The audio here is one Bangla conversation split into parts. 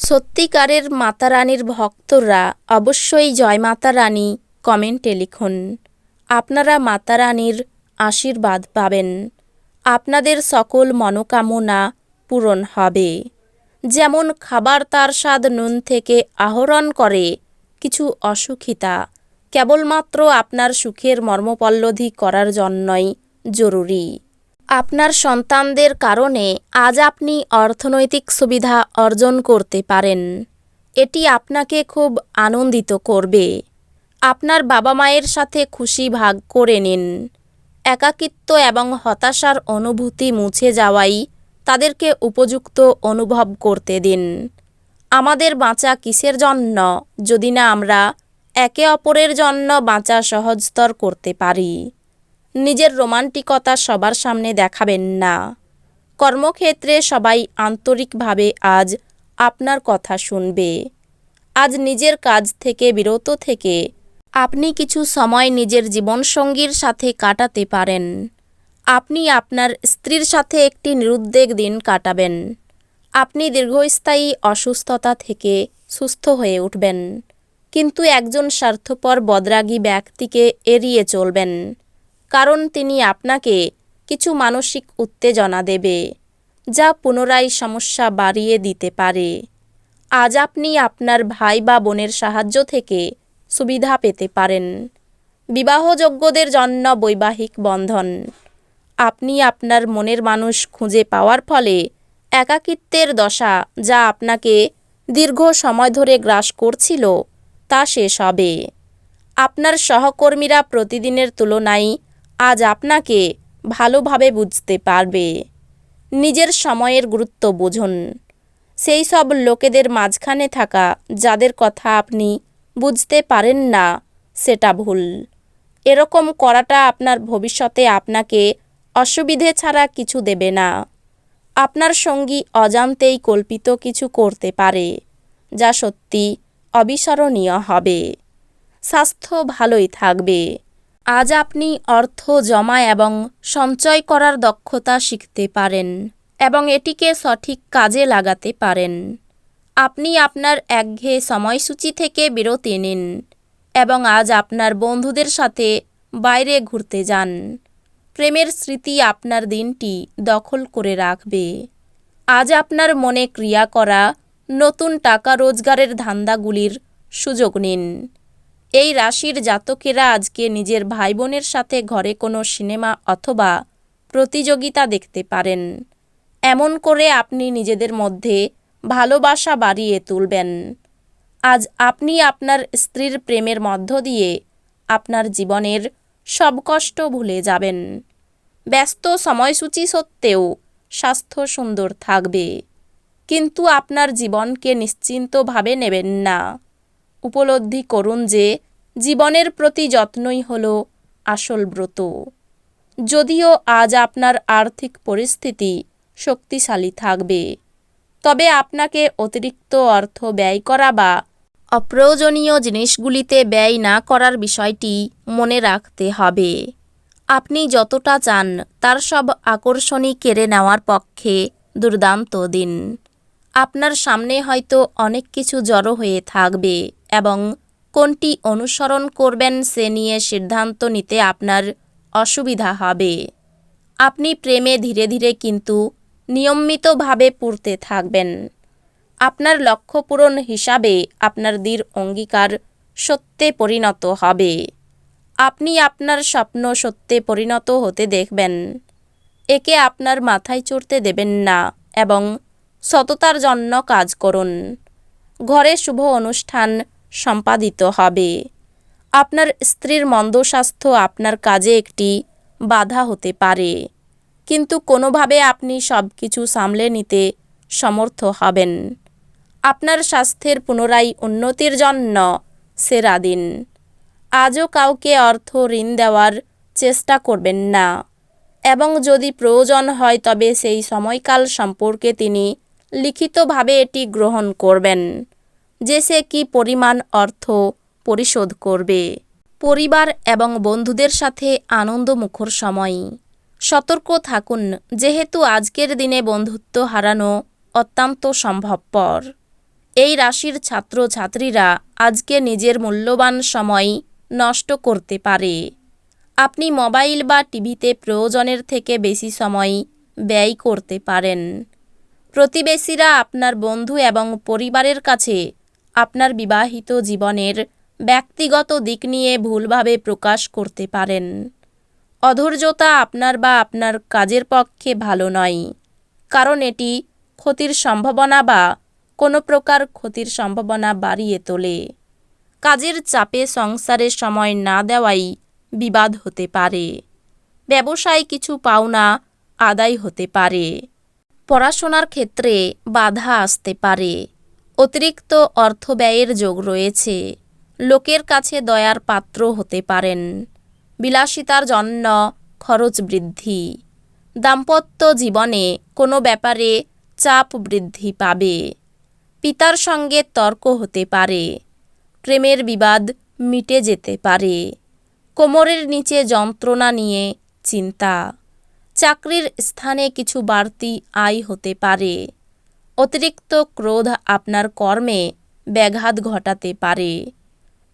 সত্যিকারের মাতা রানীর ভক্তরা অবশ্যই জয় মাতা রানী কমেন্টে লিখুন। আপনারা মাতা রানীর আশীর্বাদ পাবেন। আপনাদের সকল মনোকামনা পূরণ হবে। যেমন খাবার তার স্বাদ নুন থেকে আহরণ করে, কিছু অসুখিতা কেবলমাত্র আপনার সুখের মর্মপল্লধি করার জন্যই জরুরি। আপনার সন্তানদের কারণে আজ আপনি অর্থনৈতিক সুবিধা অর্জন করতে পারেন। এটি আপনাকে খুব আনন্দিত করবে। আপনার বাবা মায়ের সাথে খুশি ভাগ করে নিন। একাকিত্ব এবং হতাশার অনুভূতি মুছে যাওয়াই তাদেরকে উপযুক্ত অনুভব করতে দিন। আমাদের বাঁচা কিসের জন্য যদি না আমরা একে অপরের জন্য বাঁচা সহজতর করতে পারি? নিজের রোমান্টিকতা সবার সামনে দেখাবেন না। কর্মক্ষেত্রে সবাই আন্তরিকভাবে আজ আপনার কথা শুনবে। আজ নিজের কাজ থেকে, বিরত থেকে আপনি কিছু সময় নিজের জীবনসঙ্গীর সাথে কাটাতে পারেন। আপনি আপনার স্ত্রীর সাথে একটি নিরুদ্বেগ দিন কাটাবেন। আপনি দীর্ঘস্থায়ী অসুস্থতা থেকে সুস্থ হয়ে উঠবেন। কিন্তু একজন স্বার্থপর, বদরাগী ব্যক্তিকে এড়িয়ে চলবেন। কারণ তিনি আপনাকে কিছু মানসিক উত্তেজনা দেবে, যা পুনরায় সমস্যা বাড়িয়ে দিতে পারে। আজ আপনি আপনার ভাই বা বোনের সাহায্য থেকে সুবিধা পেতে পারেন। বিবাহযোগ্যদের জন্য বৈবাহিক বন্ধন। আপনি আপনার মনের মানুষ খুঁজে পাওয়ার ফলে একাকিত্বের দশা যা আপনাকে দীর্ঘ সময় ধরে গ্রাস করছিল তা শেষ হবে। আপনার সহকর্মীরা প্রতিদিনের তুলনায় আজ আপনাকে ভালোভাবে বুঝতে পারবে। নিজের সময়ের গুরুত্ব বুঝুন। সেই সব লোকেদের মাঝখানে থাকা যাদের কথা আপনি বুঝতে পারেন না, সেটা ভুল। এরকম করাটা আপনার ভবিষ্যতে আপনাকে অসুবিধে ছাড়া কিছু দেবে না। আপনার সঙ্গী অজান্তেই কল্পিত কিছু করতে পারে, যা সত্যি অবিস্মরণীয় হবে। স্বাস্থ্য ভালোই থাকবে। আজ আপনি অর্থ জমা এবং সঞ্চয় করার দক্ষতা শিখতে পারেন এবং এটিকে সঠিক কাজে লাগাতে পারেন। আপনি আপনার একঘেয়ে সময়সূচি থেকে বিরতি নিন এবং আজ আপনার বন্ধুদের সাথে বাইরে ঘুরতে যান। প্রেমের স্মৃতি আপনার দিনটি দখল করে রাখবে। আজ আপনার মনে ক্রিয়া করা নতুন টাকা রোজগারের ধান্দাগুলির সুযোগ নিন। এই রাশির জাতকেরা আজকে নিজের ভাই বোনের সাথে ঘরে কোনো সিনেমা অথবা প্রতিযোগিতা দেখতে পারেন। এমন করে আপনি নিজেদের মধ্যে ভালোবাসা বাড়িয়ে তুলবেন। আজ আপনি আপনার স্ত্রীর প্রেমের মধ্য দিয়ে আপনার জীবনের সব কষ্ট ভুলে যাবেন। ব্যস্ত সময়সূচি সত্ত্বেও স্বাস্থ্য সুন্দর থাকবে। কিন্তু আপনার জীবনকে নিশ্চিন্তভাবে নেবেন না। উপলব্ধি করুন যে জীবনের প্রতি যত্নই হল আসল ব্রত। যদিও আজ আপনার আর্থিক পরিস্থিতি শক্তিশালী থাকবে, তবে আপনাকে অতিরিক্ত অর্থ ব্যয় করা বা অপ্রয়োজনীয় জিনিসগুলিতে ব্যয় না করার বিষয়টি মনে রাখতে হবে। আপনি যতটা চান তার সব আকর্ষণই কেড়ে নেওয়ার পক্ষে দুর্দান্ত দিন। আপনার সামনে হয়তো অনেক কিছু জড়ো হয়ে থাকবে এবং কোনটি অনুসরণ করবেন সে নিয়ে সিদ্ধান্ত নিতে আপনার অসুবিধা হবে। আপনি প্রেমে ধীরে ধীরে কিন্তু নিয়মিতভাবে পড়তে থাকবেন। আপনার লক্ষ্য পূরণ হিসাবে আপনার দৃঢ় অঙ্গীকার সত্যে পরিণত হবে। আপনি আপনার স্বপ্ন সত্যে পরিণত হতে দেখবেন। একে আপনার মাথায় চড়তে দেবেন না এবং সততার জন্য কাজ করুন। ঘরে শুভ অনুষ্ঠান সম্পাদিত হবে। আপনার স্ত্রীর মন্দ স্বাস্থ্য আপনার কাজে একটি বাধা হতে পারে। কিন্তু কোনোভাবে আপনি সব কিছু সামলে নিতে সমর্থ হবেন। আপনার স্বাস্থ্যের পুনরায় উন্নতির জন্য সেরা দিন। আজও কাউকে অর্থ, ঋণ দেওয়ার চেষ্টা করবেন না। এবং যদি প্রয়োজন হয়, তবে সেই সময়কাল সম্পর্কে তিনি লিখিতভাবে এটি গ্রহণ করবেন। যে সে কী পরিমাণ অর্থ পরিশোধ করবে। পরিবার এবং বন্ধুদের সাথে আনন্দমুখর সময়। সতর্ক থাকুন, যেহেতু আজকের দিনে বন্ধুত্ব হারানো অত্যন্ত সম্ভবপর। এই রাশির ছাত্রছাত্রীরা আজকে নিজের মূল্যবান সময় নষ্ট করতে পারে। আপনি মোবাইল বা টিভিতে প্রয়োজনের থেকে বেশি সময় ব্যয় করতে পারেন। প্রতিবেশীরা আপনার বন্ধু এবং পরিবারের কাছে আপনার বিবাহিত জীবনের ব্যক্তিগত দিক নিয়ে ভুলভাবে প্রকাশ করতে পারেন। অধৈর্যতা আপনার বা আপনার কাজের পক্ষে ভালো নয়, কারণ এটি ক্ষতির সম্ভাবনা বা কোনো প্রকার ক্ষতির সম্ভাবনা বাড়িয়ে তোলে। কাজের চাপে সংসারে সময় না দেওয়াই বিবাদ হতে পারে, ব্যবসায় কিছু পাওনা আদায় হতে পারে, পড়াশোনার ক্ষেত্রে বাধা আসতে পারে। অতিরিক্ত অর্থ ব্যয়ের যোগ রয়েছে। লোকের কাছে দয়ার পাত্র হতে পারেন। বিলাসিতার জন্য খরচ বৃদ্ধি। দাম্পত্য জীবনে কোনো ব্যাপারে চাপ বৃদ্ধি পাবে। পিতার সঙ্গে তর্ক হতে পারে। প্রেমের বিবাদ মিটে যেতে পারে। কোমরের নিচে যন্ত্রণা নিয়ে চিন্তা। চাকরির স্থানে কিছু বাড়তি আয় হতে পারে। অতিরিক্ত ক্রোধ আপনার কর্মে ব্যাঘাত ঘটাতে পারে।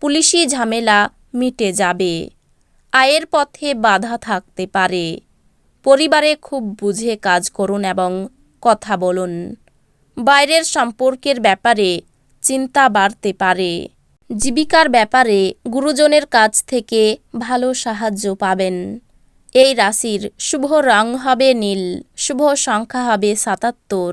পুলিশি ঝামেলা মিটে যাবে। আয়ের পথে বাধা থাকতে পারে। পরিবারে খুব বুঝে কাজ করুন এবং কথা বলুন। বাইরের সম্পর্কের ব্যাপারে চিন্তা বাড়তে পারে। জীবিকার ব্যাপারে গুরুজনের কাছ থেকে ভালো সাহায্য পাবেন। এই রাশির শুভ রং হবে নীল, শুভ সংখ্যা হবে সাতাত্তর।